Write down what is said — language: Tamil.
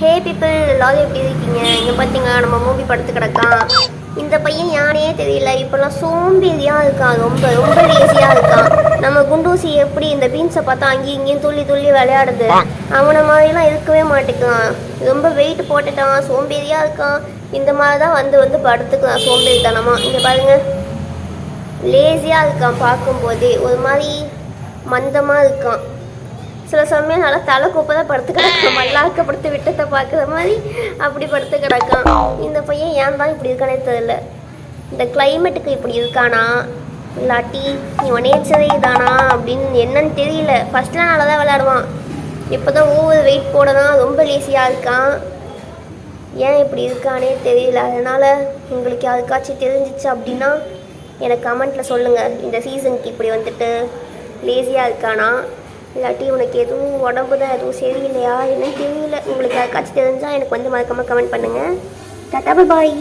ஹே பீப்பிள் எல்லாரும் எப்படி இருக்கீங்க? இங்கே பார்த்தீங்களா நம்ம மூவி படுத்து கிடக்கான். இந்த பையன் யானே தெரியல. இப்போல்லாம் சோம்பேறியாக இருக்கான். ரொம்ப ரொம்ப லேசியாக இருக்கான். நம்ம குண்டூசி எப்படி இந்த பீன்ஸை பார்த்தா அங்கேயும் இங்கேயும் துள்ளி துள்ளி விளையாடுது? அவனை மாதிரிலாம் இருக்கவே மாட்டேங்கான் ரொம்ப வெயிட் போட்டுட்டான். சோம்பேறியாக இருக்கான். இந்த மாதிரி தான் வந்து வந்து படுத்துக்கலாம் சோம்பேறித்தனமாக இங்கே பாருங்கள் லேசியாக இருக்கான் பார்க்கும்போதே. ஒரு மாதிரி மந்தமாக இருக்கான். சில சமயம் நல்லா தலை குப்பை தான் படுத்து கிடக்கான் மல்லாக்க படுத்து விட்டத்தை பார்க்குற மாதிரி அப்படி படுத்து கிடக்கான். இந்த பையன் ஏன் தான் இப்படி இருக்கானே தெரியல. இந்த கிளைமேட்டுக்கு இப்படி இருக்கானா? இல்லாட்டி இவன் நேச்சரே இதானா அப்படின்னு என்னன்னு தெரியல. ஃபஸ்ட்லாம் நல்லா தான் விளையாடுவான். இப்போ தான் ஓவர் வெயிட் போடதான் ரொம்ப லேசியாக இருக்கான். ஏன் இப்படி இருக்கானே தெரியல. அதனால் உங்களுக்கு யாருக்காச்சும் தெரிஞ்சிச்சு அப்படின்னா எனக்கு கமெண்ட்டில் சொல்லுங்கள் இந்த சீசனுக்கு இப்படி வந்துட்டு லேசியாக இருக்கானா? இல்லாட்டி உனக்கு எதுவும் உடம்பு தான் எதுவும் சரியில்லையா? என்னன்னு தெரியல. உங்களுக்கு யாருக்காச்சும் தெரிஞ்சால் எனக்கு வந்து மறக்காமல் கமெண்ட் பண்ணுங்கள் டாட்டா பாய்